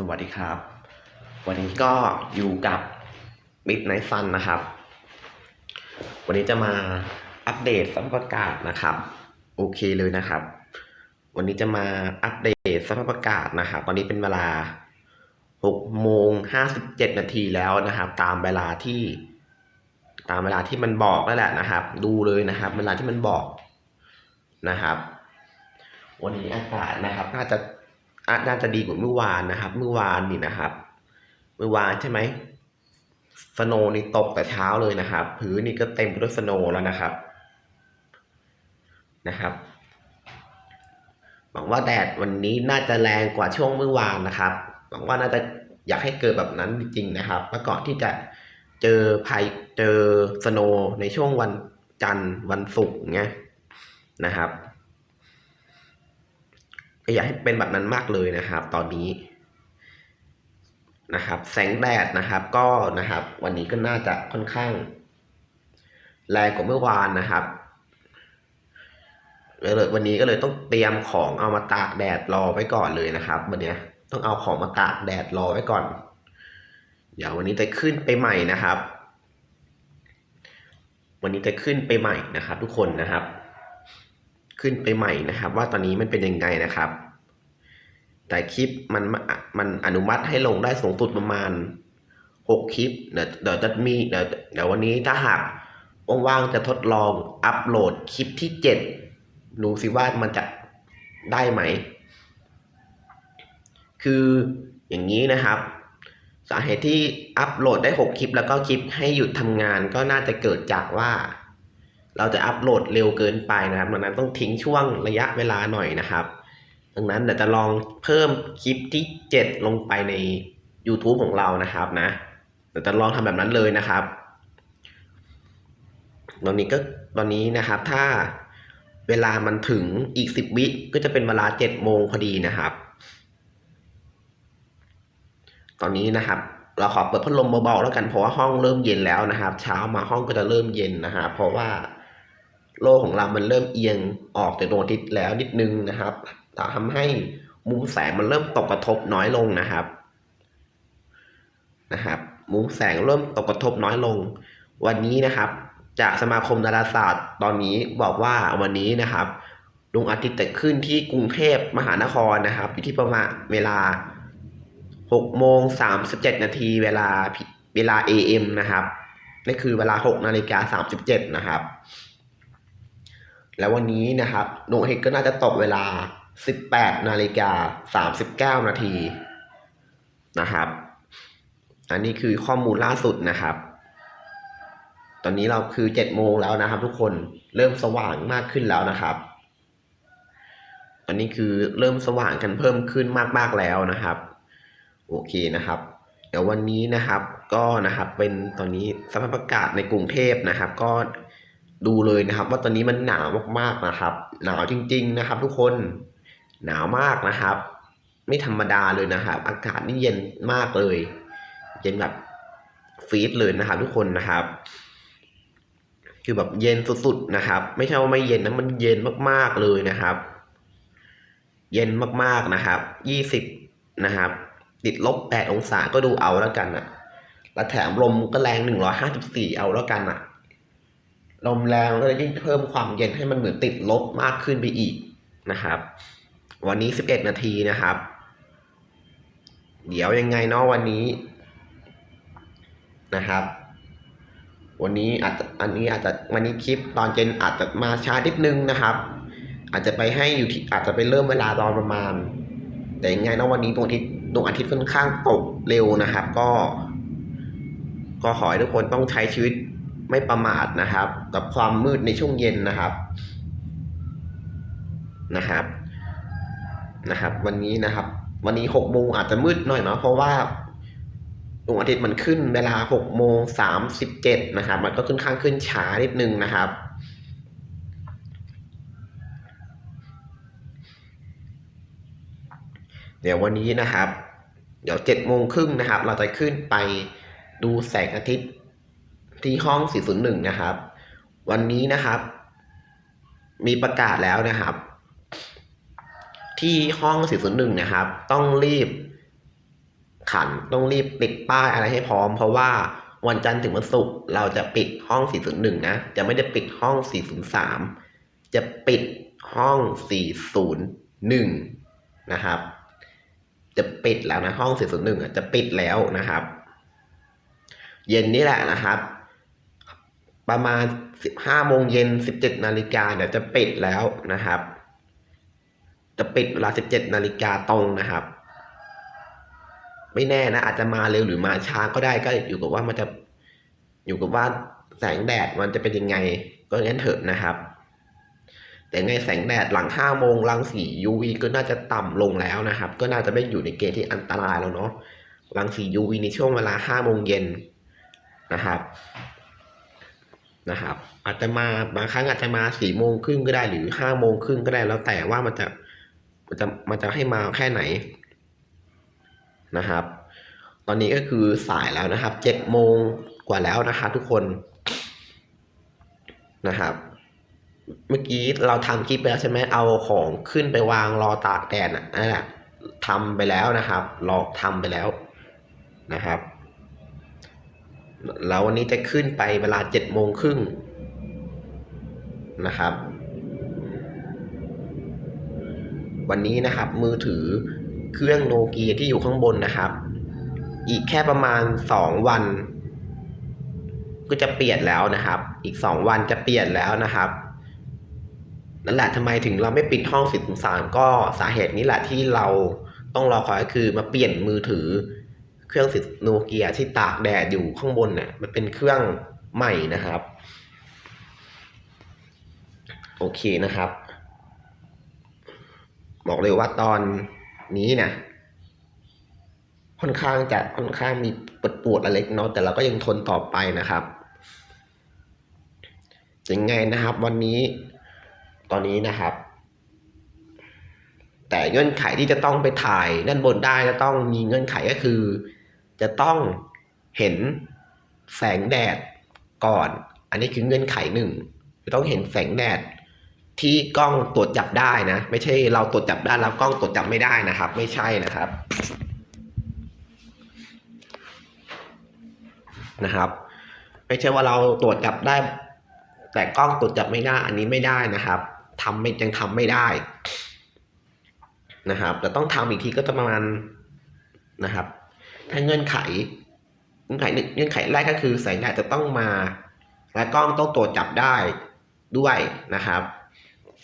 สวัสดีครับ วันนี้ก็อยู่กับ Midnight Sun นะครับ วันนี้จะมาอัปเดตสภาพอากาศนะครับ โอเคเลยนะครับ วันนี้จะมาอัปเดตสภาพอากาศนะครับ ตอนนี้เป็นเวลา6โมง57 นาทีแล้วนะครับ ตามเวลาที่ ตามเวลาที่มันบอกนั่นแหละนะครับ ดูเลยนะครับ เวลาที่มันบอกนะครับ วันนี้อากาศนะครับน่าจะอะ น่าจะดีกว่าเมื่อวานนะครับ เมื่อวานนี่นะครับ เมื่อวานใช่ไหมสโนนี่ตกแต่เช้าเลยนะครับ พื้นนี่ก็เต็มไปด้วยสโนแล้วนะครับ นะครับหวังว่าแดดวันนี้น่าจะแรงกว่าช่วงเมื่อวานนะครับ หวังว่าน่าจะอยากให้เกิดแบบนั้นจริงๆนะครับเมื่อก่อนที่จะเจอภัยเจอสโนในช่วงวันจันทร์วันศุกร์เงี้ยนะครับ อยากให้เป็นแบบนั้นมากเลยนะครับ ตอนนี้นะครับแสงแดดนะครับก็นะครับ วันนี้ก็น่าจะค่อนข้าง แรงกว่าเมื่อวานนะครับเลยวันนี้ก็เลยต้องเตรียมของเอามาตากแดดรอไว้ก่อนเลยนะครับวันนี้ต้องเอาของมาตากแดดรอไว้ก่อน เดี๋ยววันนี้จะขึ้นไปใหม่นะครับ วันนี้จะขึ้นไปใหม่นะครับ ทุกคนนะครับ ขึ้นไปใหม่นะครับ ว่าตอนนี้มันเป็นยังไงนะครับ แต่คลิปมันมันอนุมัติให้ลงได้สูงสุดประมาณหกคลิป เดี๋ยวเดี๋ยวจะมีเดี๋ยวเดี๋ยววันนี้ถ้าหากว่างๆจะทดลองอัปโหลดคลิปที่เจ็ดดูสิว่ามันจะได้ไหม คืออย่างนี้นะครับสาเหตุที่อัปโหลดได้หกคลิป แล้วก็คลิปให้หยุดทำงานก็น่าจะเกิดจากว่า เราจะอัปโหลดเร็วเกินไปนะครับดังนั้นต้องทิ้งช่วงระยะเวลาหน่อยนะครับ ดังนั้นเดี๋ยวจะลองเพิ่มคลิปที่ 7 ลงไปใน YouTube ของเรานะครับนะเดี๋ยวจะลองทำแบบนั้นเลยนะครับ ตอนนี้ก็ตอนนี้นะครับถ้าเวลามันถึงอีก 10 วิก็จะเป็นเวลา 7 โมงพอดีนะครับ ตอนนี้นะครับเราขอเปิดพัดลมเบาๆแล้วกันเพราะว่าห้องเริ่มเย็นแล้วนะครับ เช้ามาห้องก็จะเริ่มเย็นนะครับเพราะว่า โลกของเรามันเริ่มเอียงออกจากดวงอาทิตย์แล้วนิดนึงนะครับทำให้มุมแสงมันเริ่มตกกระทบน้อยลงนะครับนะครับ มุมแสงเริ่มตกกระทบน้อยลง วันนี้นะครับ จากสมาคมดาราศาสตร์ตอนนี้บอกว่าวันนี้นะครับดวงอาทิตย์จะขึ้นที่กรุงเทพมหานครนะครับอยู่ที่ประมาณเวลา6โมง37 นาทีเวลาเวลา AM นะครับนี่คือเวลา 6 นาฬิกา 37 นะครับ แล้ววันนี้นะครับดวงอาทิตย์ก็น่าจะตกเวลา 18นาฬิกา39 นาทีนะครับ อันนี้คือข้อมูลล่าสุดนะครับ ตอนนี้เราคือ7โมงแล้วนะครับทุกคนเริ่มสว่างมากขึ้นแล้วนะครับ อันนี้คือเริ่มสว่างกันเพิ่มขึ้นมากๆแล้วนะครับ โอเคนะครับเดี๋ยววันนี้นะครับก็นะครับเป็นตอนนี้สภาพอากาศในกรุงเทพนะครับ ก็ ดูเลยนะครับ ว่าตอนนี้มันหนาวมากๆนะครับ หนาวจริง ๆนะครับ ทุกคนหนาวมากนะครับ ไม่ธรรมดาเลยนะครับ อากาศนี่เย็นมากเลย เย็นแบบฟีดเลยนะครับ ทุกคนนะครับ คือแบบเย็นสุดๆนะครับ ไม่ใช่ว่าไม่เย็นนะมันเย็นมากๆเลยนะครับ เย็นมากๆนะครับยี่สิบนะครับ ติดลบแปดองศาก็ดูเอาแล้วกันอะแล้แถมลมก็แรงหนึ่งร้อยห้าสิบสี่เอาแล้วกันอะ ลมแรงก็จะยิ่งเพิ่มความเย็นให้มันเหมือนติดลบมากขึ้นไปอีกนะครับ วันนี้สิบเอ็ดนาทีนะครับ เดี๋ยวยังไงเนาะวันนี้นะครับ วันนี้อาจจะอันนี้อาจจะวันนี้คลิปตอนเย็นอาจจะมาช้านิดนึงนะครับ อาจจะไปให้อยู่ที่อาจจะไปเริ่มเวลาตอนประมาณ แต่ยังไงเนาะวันนี้ดวงอาทิตย์ดวงอาทิตย์ค่อนข้างตกเร็วนะครับ ก็ ก็ขอให้ทุกคนต้องใช้ชีวิต ไม่ประมาทนะครับ กับความมืดในช่วงเย็นนะครับนะครับนะครับ วันนี้นะครับ วันนี้หกโมงอาจจะมืดหน่อยเนาะเพราะว่าดวงอาทิตย์มันขึ้นเวลาหกโมงสามสิบเจ็ดนะครับ มันก็ค่อนข้างขึ้นช้านิดนึงนะครับเดี๋ยววันนี้นะครับ เดี๋ยวเจ็ดโมงครึ่งนะครับ เราจะขึ้นไปดูแสงอาทิตย์ ที่ห้อง 401 นะครับ วันนี้นะครับ มีประกาศแล้วนะครับ ที่ห้อง 401 นะครับ ต้องรีบขันต้องรีบปิดป้ายอะไรให้พร้อม เพราะว่าวันจันทร์ถึงวันศุกร์เราจะปิดห้อง 401 นะ จะไม่ได้ปิดห้อง 403 จะปิดห้อง 401 นะครับ จะปิดแล้วนะห้อง 401 อะจะปิดแล้วนะครับ เย็นนี่แหละนะครับ ประมาณ 15โมงเย็น 17นาฬิกาเดี๋ยวจะปิดแล้วนะครับ จะปิดเวลา 17นาฬิกาตรงนะครับ ไม่แน่นะ อาจจะมาเร็วหรือมาช้าก็ได้ก็อยู่กับว่ามันจะอยู่กับว่าแสงแดดมันจะเป็นยังไง ก็งั้นเถอะนะครับ แต่ไงแสงแดดหลังห้าโมงรังสี UV ก็น่าจะต่ำลงแล้วนะครับ ก็น่าจะไม่อยู่ในเกณฑ์ที่อันตรายแล้วเนาะรังสี UV ในช่วงเวลาห้าโมงเย็นนะครับ นะครับ อาจจะมาบางครั้งอาจจะมาสี่โมงครึ่งก็ได้หรือห้าโมงครึ่งก็ได้แล้วแต่ว่ามันจะมันจะมันจะให้มาแค่ไหนนะครับ ตอนนี้ก็คือสายแล้วนะครับเจ็ดโมงกว่าแล้วนะครับทุกคนนะครับ เมื่อกี้เราทำคลิปไปแล้วใช่ไหมเอาของขึ้นไปวางรอตากแดดน่ะนั่นแหละทำไปแล้วนะครับรอทำไปแล้วนะครับ แล้ววันนี้จะขึ้นไปเวลาเจ็ดโมงครึ่งนะครับ วันนี้นะครับมือถือเครื่องโนเกียที่อยู่ข้างบนนะครับ อีกแค่ประมาณสองวัน ก็จะเปลี่ยนแล้วนะครับ อีกสองวันจะเปลี่ยนแล้วนะครับนั่นแหละทำไมถึงเราไม่ปิดห้องสิบสามก็สาเหตุนี้แหละที่เราต้องรอคอยก็คือมาเปลี่ยนมือถือ เครื่องสิโนเกียที่ตากแดดอยู่ข้างบนเนี่ยมันเป็นเครื่องใหม่นะครับ โอเคนะครับ บอกเลยว่าตอนนี้นะค่อนข้างจะค่อนข้างมีปวดปวดอะไรเล็กน้อยแต่เราก็ยังทนต่อไปนะครับยังไงนะครับ วันนี้ตอนนี้นะครับ แต่เงื่อนไขที่จะต้องไปถ่ายด้านบนได้จะต้องมีเงื่อนไขก็คือ จะต้องเห็นแสงแดดก่อน อันนี้คือเงื่อนไขหนึ่งจะต้องเห็นแสงแดดที่กล้องตรวจจับได้นะ ไม่ใช่เราตรวจจับได้แล้วกล้องตรวจจับไม่ได้นะครับ ไม่ใช่นะครับนะครับ ไม่ใช่ว่าเราตรวจจับได้ แต่กล้องตรวจจับไม่ได้ อันนี้ไม่ได้นะครับทำไม่ยังทำไม่ได้นะครับแต่ต้องทำอีกทีก็จะประมาณนะครับ ถ้าเงื่อนไข เงื่อนไขเงื่อนไขแรกก็คือแสงแดดจะต้องมา และกล้องต้องตรวจจับได้ด้วยนะครับ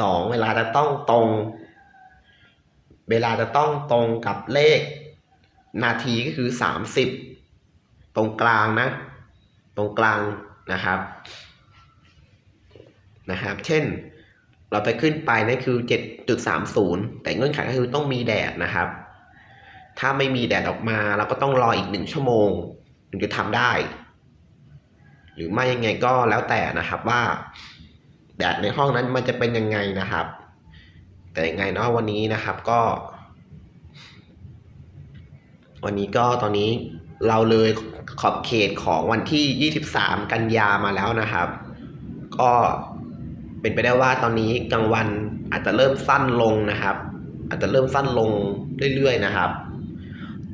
สองเวลาจะต้องตรง เวลาจะต้องตรงกับเลข นาทีก็คือสามสิบตรงกลางนะ ตรงกลางนะครับนะครับ เช่นเราไปขึ้นไปนี่นคือเจ็ดจุดสามศูนย์แต่เงื่อนไขก็คือต้องมีแดดนะครับ ถ้าไม่มีแดดออกมาเราก็ต้องรออีกหนึ่งชั่วโมงถึงจะทำได้ หรือไม่ยังไงก็แล้วแต่นะครับว่า แดดในห้องนั้นมันจะเป็นยังไงนะครับ แต่ยังไงเนาะวันนี้นะครับก็ วันนี้ก็ตอนนี้เราเลยขอบเขตของวันที่ 23 กันยามาแล้วนะครับ ก็เป็นไปได้ว่าตอนนี้กลางวันอาจจะเริ่มสั้นลงนะครับ อาจจะเริ่มสั้นลงเรื่อยๆนะครับ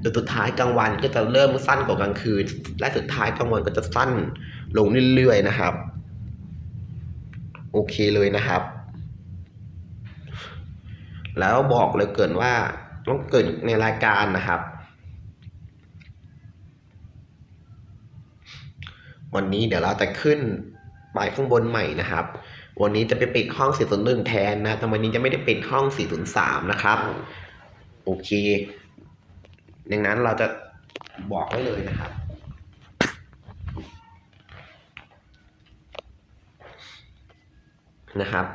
จนสุดท้ายกลางวันก็จะเริ่มสั้นกว่ากลางคืน และสุดท้ายกลางวันก็จะสั้นลงเรื่อยๆนะครับ โอเคเลยนะครับ แล้วบอกเลยเกินว่าต้องเกิดในรายการนะครับ วันนี้เดี๋ยวเราจะขึ้นไปข้างบนใหม่นะครับ วันนี้จะไปปิดห้อง 401 แทนนะแต่วันนี้จะไม่ได้ปิดห้อง 403 นะครับ โอเค ดังนั้นเราจะบอกไว้เลยนะครับ นะครับ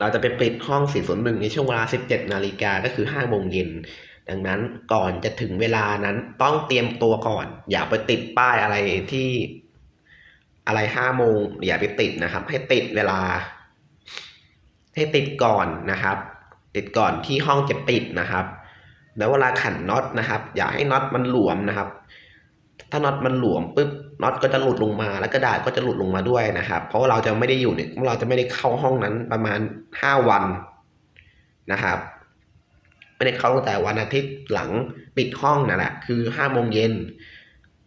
เราจะไปปิดห้อง 401 ในช่วงเวลา 17 นาฬิกาก็คือ5โมงเย็น ดังนั้นก่อนจะถึงเวลานั้นต้องเตรียมตัวก่อน อย่าไปติดป้ายอะไรที่อะไร5โมงอย่าไปติดนะครับ ให้ติดเวลา ให้ติดก่อนนะครับ ติดก่อนที่ห้องจะปิดนะครับ แล้วเวลาขันน็อตนะครับ อย่าให้น็อตมันหลวมนะครับ ถ้าน็อตมันหลวมปุ๊บน็อตก็จะหลุดลงมา แล้วกระดาษก็จะหลุดลงมาด้วยนะครับ เพราะว่าเราจะไม่ได้อยู่เนี่ยเราจะไม่ได้เข้าห้องนั้นประมาณห้าวันนะครับ ไม่ได้เข้าตั้งแต่วันอาทิตย์หลังปิดห้องนั่นแหละคือห้าโมงเย็น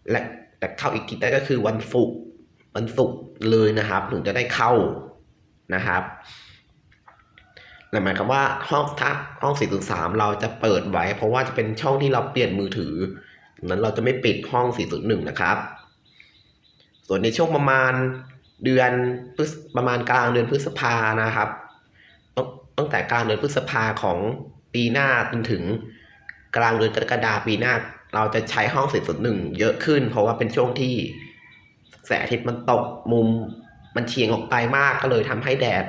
และแต่เข้าอีกทีได้ก็คือวันศุกร์วันศุกร์เลยนะครับ ถึงจะได้เข้านะครับ นั่นหมายความว่าห้องทักห้อง403เราจะเปิดไว้ เพราะว่าจะเป็นช่องที่เราเปลี่ยนมือถือนั้นเราจะไม่ปิดห้อง401นะครับ ส่วนในช่วงประมาณเดือนประมาณกลางเดือนพฤษภานะครับตั้งตั้งแต่กลางเดือนพฤษภาของปีหน้าจนถึงกลางเดือนกรกฎาปีหน้า เราจะใช้ห้อง401เยอะขึ้น เพราะว่าเป็นช่วงที่แสงอาทิตย์มันตกมุมมันเฉียงออกไปมากก็เลยทำให้แดด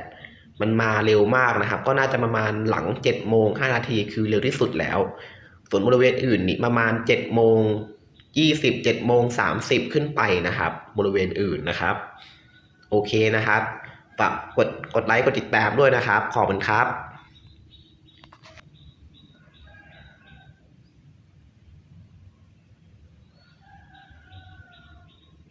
มันมาเร็วมากนะครับ ก็น่าจะประมาณหลัง7จ็ดโมงห้านาทีคือเร็วที่สุดแล้ว ส่วนบริเวณอื่นนี่ประมาณ7จ็ดโมงยี่สิบเจ็ดโมงสามสิบขึ้นไปนะครับ บริเวณอื่นนะครับ โอเคนะครับฝากกดกดไลค์กดติดตามด้วยนะครับ ขอบคุณครับ